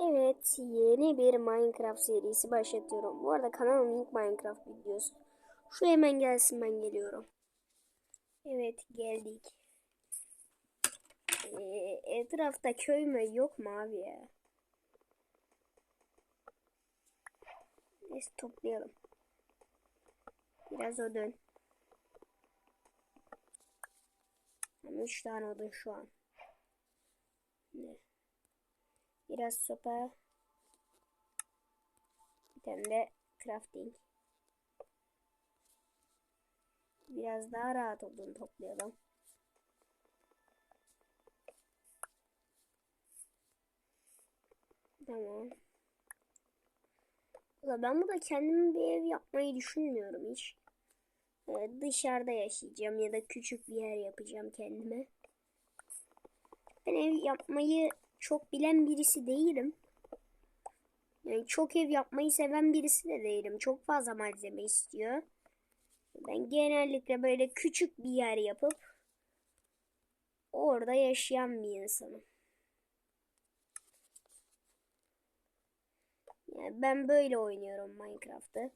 Evet, yeni bir Minecraft serisi başlatıyorum. Bu arada kanalın ilk Minecraft videosu. Şu hemen gelsin ben geliyorum. Evet, geldik. Ee, etrafta köy mü yok mu abi ya? Neyse toplayalım. Biraz odun. 3 tane odun şu an. Ne? Biraz sopa. Bir tane de crafting. Biraz daha rahat odun toplayalım. Tamam. Ulan ben burada kendime bir ev yapmayı düşünmüyorum hiç. Ee, dışarıda yaşayacağım ya da küçük bir yer yapacağım kendime. Ben ev yapmayı çok bilen birisi değilim. Yani çok ev yapmayı seven birisi de değilim. Çok fazla malzeme istiyor. Ben genellikle böyle küçük bir yer yapıp orada yaşayan bir insanım. Yani ben böyle oynuyorum Minecraft'ı.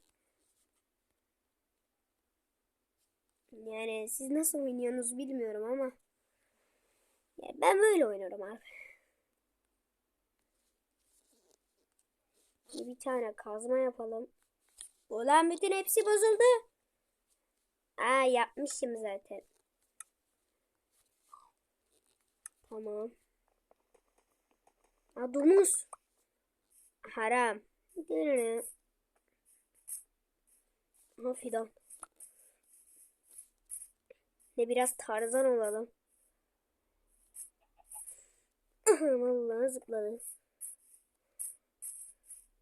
Yani siz nasıl oynuyorsunuz bilmiyorum ama yani ben böyle oynuyorum abi. Bir tane kazma yapalım. Ulan bütün hepsi bozuldu. Aa yapmışım zaten. Tamam. Aa domuz. Haram. Aha fidan. Ne biraz tarzan olalım. Vallahi zıpladı.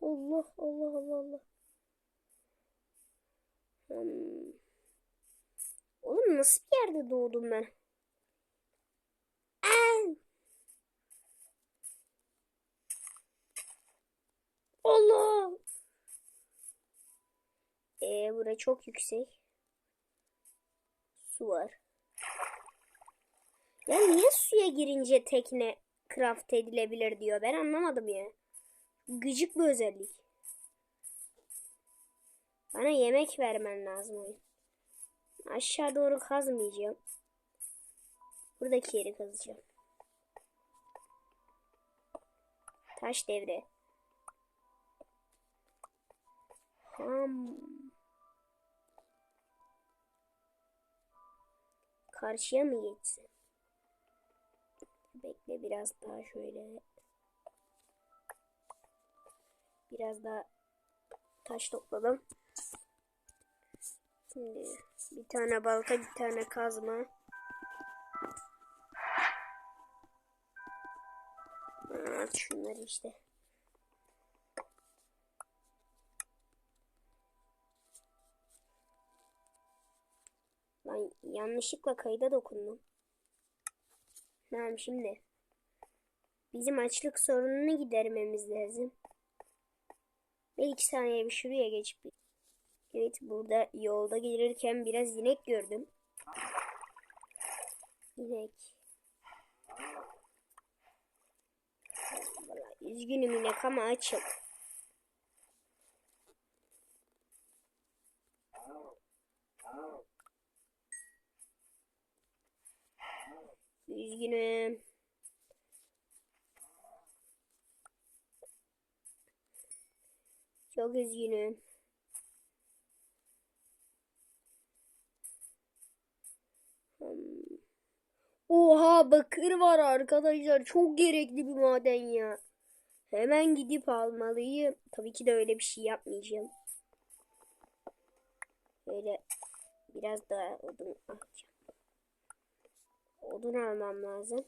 Allah Allah Allah Allah. Hmm. Oğlum nasıl bir yerde doğdum ben? Aa! Allah! Ee, bura çok yüksek. Su var. Ya niye suya girince tekne craft edilebilir diyor. Ben anlamadım ya. Gıcık bir özellik. Bana yemek vermen lazım oyun. Aşağı doğru kazmayacağım. Buradaki yeri kazacağım. Taş devre. Ham. Karşıya mı geçsin? Bekle biraz daha şöyle. Biraz daha taş topladım. Şimdi bir tane balta, bir tane kazma. At şunları işte. Ben yanlışlıkla kayda dokundum. Tamam şimdi. Bizim açlık sorununu gidermemiz lazım. Ve iki saniye bir şuraya geçip. Evet burada yolda gelirken biraz inek gördüm. İnek. Vallahi üzgünüm inek ama açım. Üzgünüm. Çok üzgünüm. Hmm. Oha bakır var arkadaşlar. Çok gerekli bir maden ya. Hemen gidip almalıyım. Tabii ki de öyle bir şey yapmayacağım. Böyle biraz daha odun alacağım. Odun almam lazım.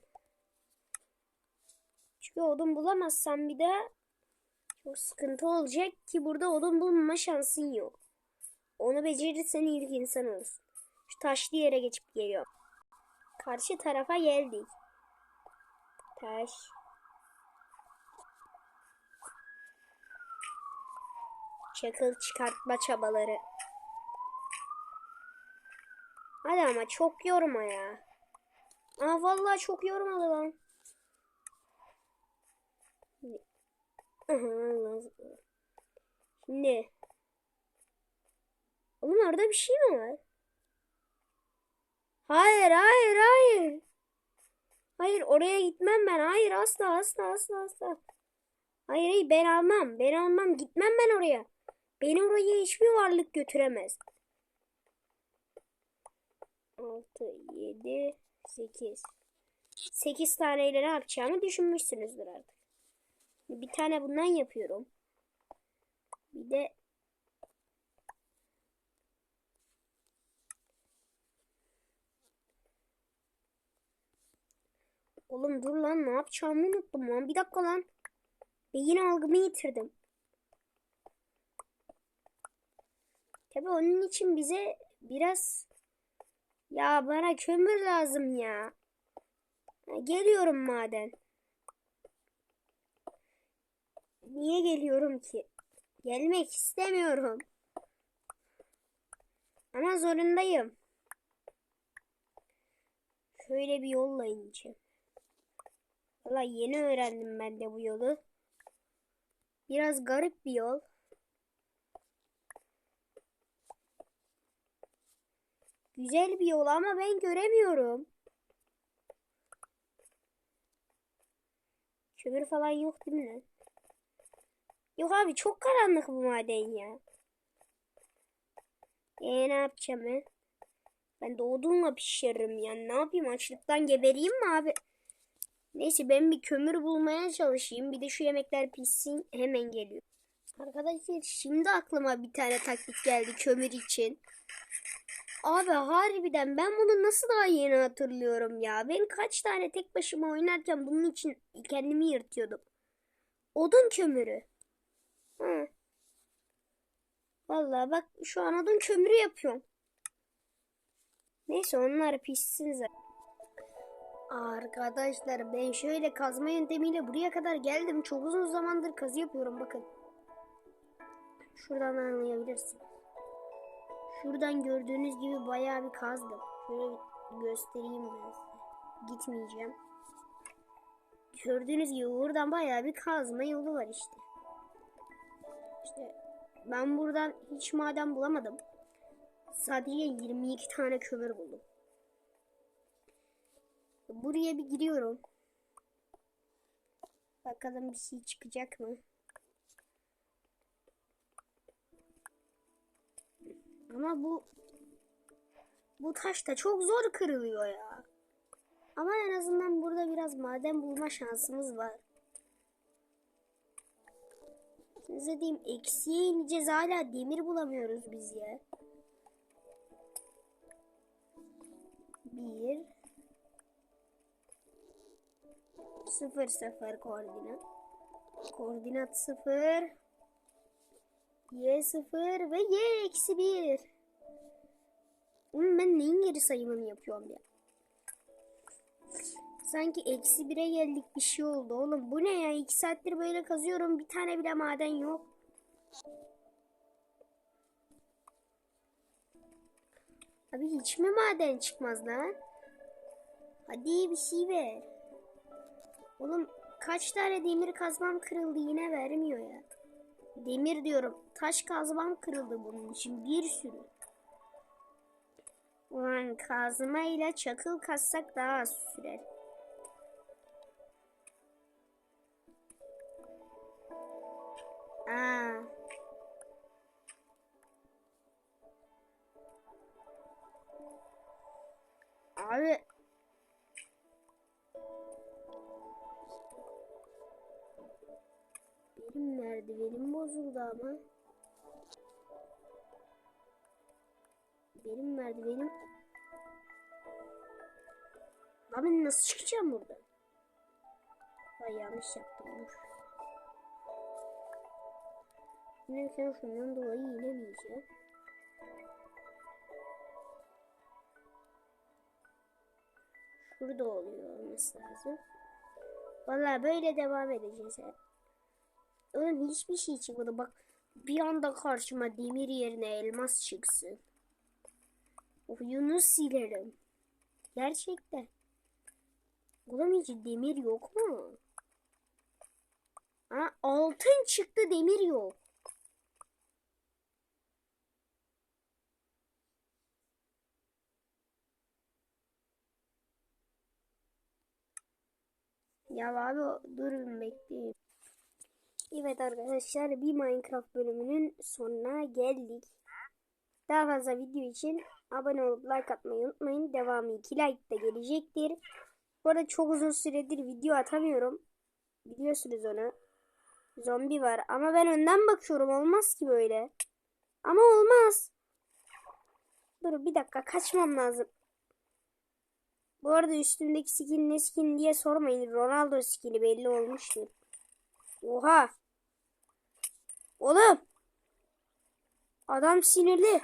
Çünkü odun bulamazsam bir de çok sıkıntı olacak ki burada odun bulma şansın yok. Onu becerirsen ilk insan olsun. Şu taşlı yere geçip geliyor. Karşı tarafa geldik. Taş. Çakıl çıkartma çabaları. Hadi ama çok yorma ya. Aa vallahi çok yormadı lan. Aha, Allah. Şimdi. Oğlum orada bir şey mi var? Hayır, hayır, hayır. Hayır, oraya gitmem ben. Hayır, asla, asla, asla, asla. Hayır, hayır, ben almam. Ben almam. Gitmem ben oraya. Beni oraya hiçbir varlık götüremez. 6, 7, 8. 8 taneyle ne yapacağımı düşünmüşsünüzdür artık. Bir tane bundan yapıyorum. Bir de Oğlum dur lan ne yapacağımı unuttum lan. Bir dakika lan. Beyin algımı yitirdim. Tabi onun için bize biraz ya bana kömür lazım ya. Geliyorum maden. Niye geliyorum ki? Gelmek istemiyorum. Ama zorundayım. Şöyle bir yolla ineceğim. Valla yeni öğrendim ben de bu yolu. Biraz garip bir yol. Güzel bir yol ama ben göremiyorum. Kömür falan yok değil mi lan? Yok abi çok karanlık bu maden ya. Ee ne yapacağım ben? Ben de odunla pişiririm yani. Ne yapayım açlıktan gebereyim mi abi? Neyse ben bir kömür bulmaya çalışayım. Bir de şu yemekler pişsin hemen geliyor. Arkadaşlar şimdi aklıma bir tane taktik geldi kömür için. Abi harbiden ben bunu nasıl daha yeni hatırlıyorum ya. Ben kaç tane tek başıma oynarken bunun için kendimi yırtıyordum. Odun kömürü. Vallahi bak şu an odun kömürü yapıyorum. Neyse onlar pişsin. Arkadaşlar ben şöyle kazma yöntemiyle buraya kadar geldim. Çok uzun zamandır kazı yapıyorum bakın. Şuradan anlayabilirsiniz. Şuradan gördüğünüz gibi bayağı bir kazdım. Şöyle göstereyim ben size. Gitmeyeceğim. Gördüğünüz gibi buradan bayağı bir kazma yolu var işte. İşte ben buradan hiç maden bulamadım. Sadece 22 tane kömür buldum. Buraya bir giriyorum. Bakalım bir şey çıkacak mı? Ama bu bu taş da çok zor kırılıyor ya. Ama en azından burada biraz maden bulma şansımız var. Size diyeyim eksiye ineceğiz hala demir bulamıyoruz biz ya. Bir sıfır sıfır koordinat. Koordinat sıfır. Y sıfır ve Y eksi bir. Oğlum ben neyin geri sayımını yapıyorum ya? Sanki eksi bire geldik bir şey oldu oğlum. Bu ne ya? İki saattir böyle kazıyorum. Bir tane bile maden yok. Abi hiç mi maden çıkmaz lan? Hadi bir şey ver. Oğlum kaç tane demir kazmam kırıldı yine vermiyor ya. Demir diyorum. Taş kazmam kırıldı bunun için bir sürü. Ulan kazma ile çakıl kazsak daha az sürer. Abi benim merdivenim bozuldu ama. Benim merdivenim Lan ben nasıl çıkacağım buradan? Ay yanlış yaptım. Dur. Neyse şundan dolayı inemeyeceğim. Şurada oluyor olması lazım. Vallahi böyle devam edeceğiz. He. Oğlum hiçbir şey çıkmadı. Bak bir anda karşıma demir yerine elmas çıksın. Oyunu silerim. Gerçekten. Oğlum hiç demir yok mu? Ha, altın çıktı demir yok. Ya abi durun bekleyin. Evet arkadaşlar bir Minecraft bölümünün sonuna geldik. Daha fazla video için abone olup like atmayı unutmayın. Devamı 2 like de gelecektir. Bu arada çok uzun süredir video atamıyorum. Biliyorsunuz onu. Zombi var ama ben önden bakıyorum olmaz ki böyle. Ama olmaz. Dur bir dakika kaçmam lazım. Bu arada üstümdeki skin ne skin diye sormayın. Ronaldo skini belli olmuştur. Oha. Oğlum. Adam sinirli.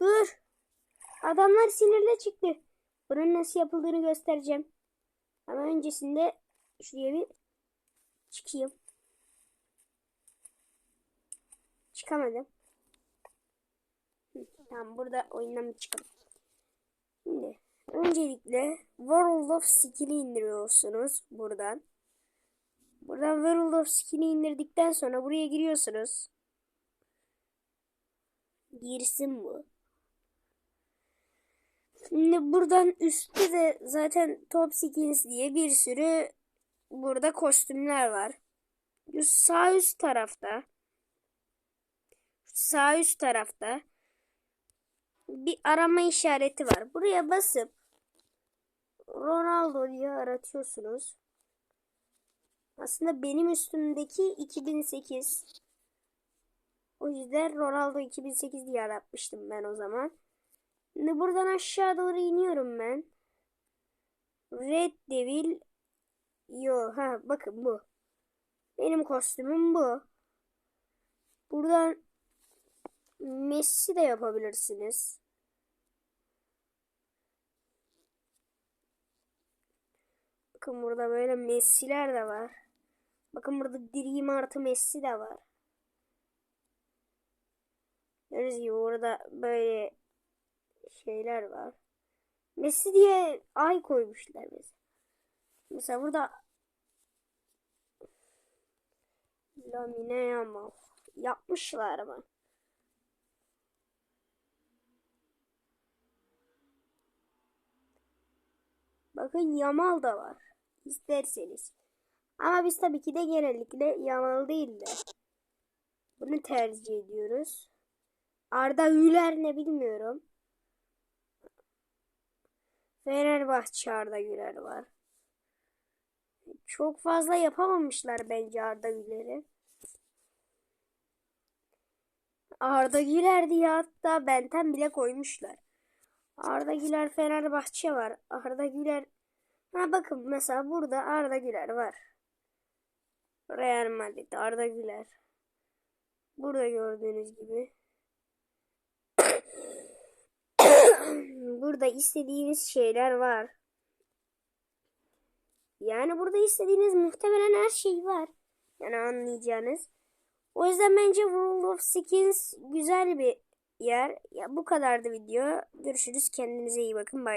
Dur. Adamlar sinirli çıktı. Bunun nasıl yapıldığını göstereceğim. Ama öncesinde şuraya bir çıkayım. Çıkamadım. Hı, Tamam burada oyundan bir çıkalım. Öncelikle World of Skin'i indiriyorsunuz buradan. Buradan World of Skin'i indirdikten sonra buraya giriyorsunuz. Girsin bu. Şimdi buradan üstte de zaten Top Skins diye bir sürü burada kostümler var. Sağ üst tarafta sağ üst tarafta bir arama işareti var. Buraya basıp Ronaldo diye aratıyorsunuz. Aslında benim üstümdeki 2008. O yüzden Ronaldo 2008 diye aratmıştım ben o zaman. Şimdi buradan aşağı doğru iniyorum ben. Red Devil Yo ha bakın bu. Benim kostümüm bu. Buradan Messi de yapabilirsiniz. Bakın burada böyle Messi'ler de var. Bakın burada Dream artı Messi de var. Gördüğünüz gibi burada böyle şeyler var. Messi diye ay koymuşlar mesela. Mesela burada Lamine Yamal yapmışlar mı? Bakın Yamal da var. İsterseniz. Ama biz tabii ki de genellikle Yamal değil de bunu tercih ediyoruz. Arda Güler ne bilmiyorum. Fenerbahçe Arda Güler var. Çok fazla yapamamışlar bence Arda Güler'i. Arda Güler diye hatta Benten bile koymuşlar. Arda Güler Fenerbahçe var. Arda Güler Ha bakın mesela burada Arda Güler var. Real Madrid Arda Güler. Burada gördüğünüz gibi. burada istediğiniz şeyler var. Yani burada istediğiniz muhtemelen her şey var. Yani anlayacağınız. O yüzden bence World of Skins güzel bir yer. Ya bu kadardı video. Görüşürüz. Kendinize iyi bakın. Bye.